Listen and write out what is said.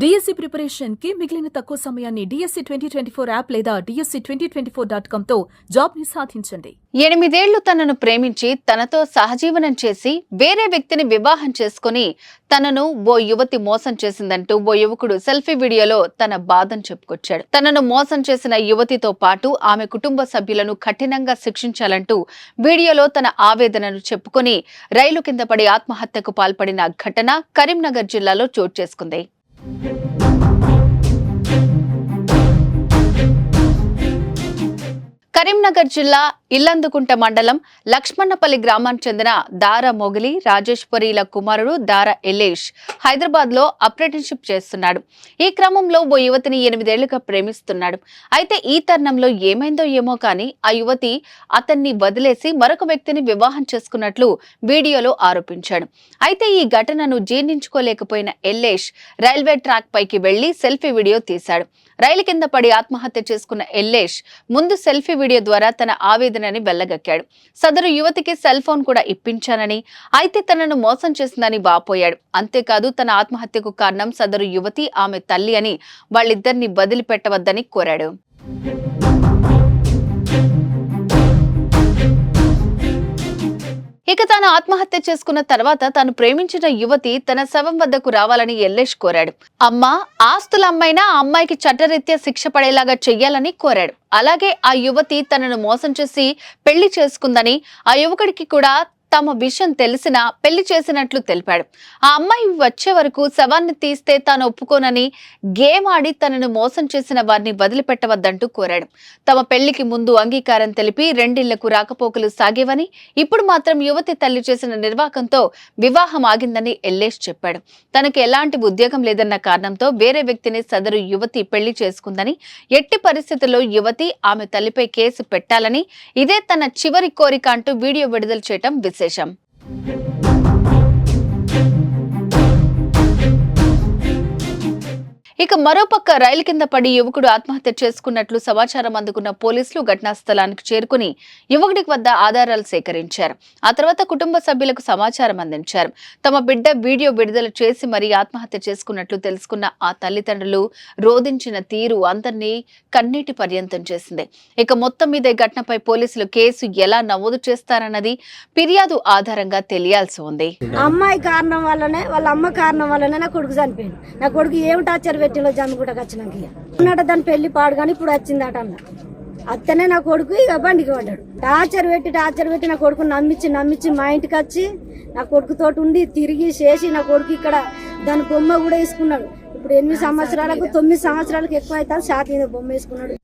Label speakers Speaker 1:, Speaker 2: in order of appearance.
Speaker 1: DSC ప్రిపరేషన్కి మిగిలిన తక్కువ సమయాన్ని DSC twenty twenty four app లేదా DSC twenty twenty four dot కామ్తో జాబ్ని సాధించండి.
Speaker 2: ఎనిమిదేళ్ళు తనను ప్రేమించి తనతో సహజీవనం చేసి వేరే వ్యక్తిని వివాహం చేసుకుని తనను ఓ యువతి మోసం చేసిందంటూ ఓ యువకుడు సెల్ఫీ వీడియోలో తన బాధను చెప్పుకొచ్చాడు. తనను మోసం చేసిన యువతితో పాటు ఆమె కుటుంబ సభ్యులను కఠినంగా శిక్షించాలంటూ వీడియోలో తన ఆవేదనను చెప్పుకొని రైలు కింద పడి ఆత్మహత్యకు పాల్పడిన ఘటన కరీంనగర్ జిల్లాలో చోటు చేసుకుంది. Yeah. కరీంనగర్ జిల్లా ఇల్లందుకుంట మండలం లక్ష్మణపల్లి గ్రామానికి చెందిన దార మొగిలి రాజేశ్వరిల కుమారుడు దార ఎల్లేష్ హైదరాబాద్లో అప్రెంటిస్షిప్ చేస్తున్నాడు. ఈ క్రమంలో ఓ యువతిని ఎనిమిదేళ్ళుగా ప్రేమిస్తున్నాడు. అయితే ఈ తరుణంలో ఏమైందో ఏమో కానీ ఆ యువతి అతన్ని వదిలేసి మరొక వ్యక్తిని వివాహం చేసుకున్నట్లు వీడియోలో ఆరోపించాడు. అయితే ఈ ఘటనను జీర్ణించుకోలేకపోయిన ఎల్లేష్ రైల్వే ట్రాక్ పైకి వెళ్ళి సెల్ఫీ వీడియో తీశాడు. రైలు కింద పడి ఆత్మహత్య చేసుకున్న ఎల్లేష్ ముందు సెల్ఫీ వీడియో ద్వారా తన ఆవేదనని వెళ్ళగక్కాడు సదరు యువతికి సెల్ ఫోన్ కూడా ఇప్పించానని అయితే తనను మోసం చేసిందని బాపోయాడు అంతేకాదు తన ఆత్మహత్యకు కారణం సదరు యువతి ఆమె తల్లి అని వాళ్ళిద్దరిని వదిలిపెట్టవద్దని కోరాడు. తాను ఆత్మహత్య చేసుకున్న తర్వాత తాను ప్రేమించిన యువతి తన శవం వద్దకు రావాలని ఎల్లేష్ కోరాడు. అమ్మ ఆస్తుల అమ్మైనా ఆ అమ్మాయికి చట్టరీత్యా శిక్ష పడేలాగా చెయ్యాలని కోరాడు. అలాగే ఆ యువతి తనను మోసం చేసి పెళ్ళి చేసుకుందని ఆ యువకుడికి కూడా తమ విషయం తెలిసినా పెళ్ళి చేసినట్లు తెలిపాడు. ఆ అమ్మాయి వచ్చే వరకు శవాన్ని తీస్తే తాను ఒప్పుకోనని గేమ్ ఆడి తనను మోసం చేసిన వారిని వదిలిపెట్టవద్దంటూ కోరాడు. తమ పెళ్ళికి ముందు అంగీకారం తెలిపి రెండిళ్ళకు రాకపోకలు సాగేవని ఇప్పుడు మాత్రం యువతి తల్లి చేసిన నిర్వాకంతో వివాహం ఆగిందని ఎల్లేష్ చెప్పాడు. తనకు ఎలాంటి ఉద్యోగం లేదన్న కారణంతో వేరే వ్యక్తిని సదరు యువతి పెళ్ళి చేసుకుందని ఎట్టి పరిస్థితుల్లో యువతి ఆమె తల్లిపై కేసు పెట్టాలని ఇదే తన చివరి కోరిక అంటూ వీడియో విడుదల చేయటం విశేషం. విశేషం ఇక మరోపక్క రైలు కింద పడి యువకుడు ఆత్మహత్య చేసుకున్నట్లు సమాచారం అందుకున్న పోలీసులు ఘటనా స్థలానికి చేరుకుని యువకుడి వద్ద ఆధారాలు సేకరించారు. ఆ తర్వాత కుటుంబ సభ్యులకు సమాచారం అందించారు. తమ బిడ్డ వీడియో విడుదల చేసి మరీ ఆత్మహత్య చేసుకున్నట్లు తెలుసుకున్న ఆ తల్లిదండ్రులు రోధించిన తీరు అందరినీ కన్నీటి పర్యంతం చేసింది. ఇక మొత్తం మీద ఈ ఘటనపై పోలీసులు కేసు ఎలా నమోదు చేస్తారన్నది ఫిర్యాదు ఆధారంగా తెలియాల్సి ఉంది.
Speaker 3: అమ్మాయి కారణం వల్లనే వాళ్ళ అమ్మ కారణం వల్లనే నా కొడుకు చనిపోయింది నా కొడుకు ఏం టార్చర్ పెట్టిలో జమ్మిగుట్టకు వచ్చినాక ఇక. ఉన్నట దాని పెళ్ళి పాడు కానీ ఇప్పుడు వచ్చిందట అన్న. అత్తనే నా కొడుకు ఇక బండికి పడ్డాడు. టార్చర్ పెట్టి టార్చర్ పెట్టి నా కొడుకు నమ్మించి నమ్మించి మా ఇంటికి వచ్చి నా కొడుకుతో ఉండి తిరిగి చేసి నా కొడుకు ఇక్కడ దాని బొమ్మ కూడా వేసుకున్నాడు. ఇప్పుడు ఎనిమిది సంవత్సరాలకు తొమ్మిది సంవత్సరాలకు ఎక్కువ అవుతుంది షాతి బొమ్మ వేసుకున్నాడు.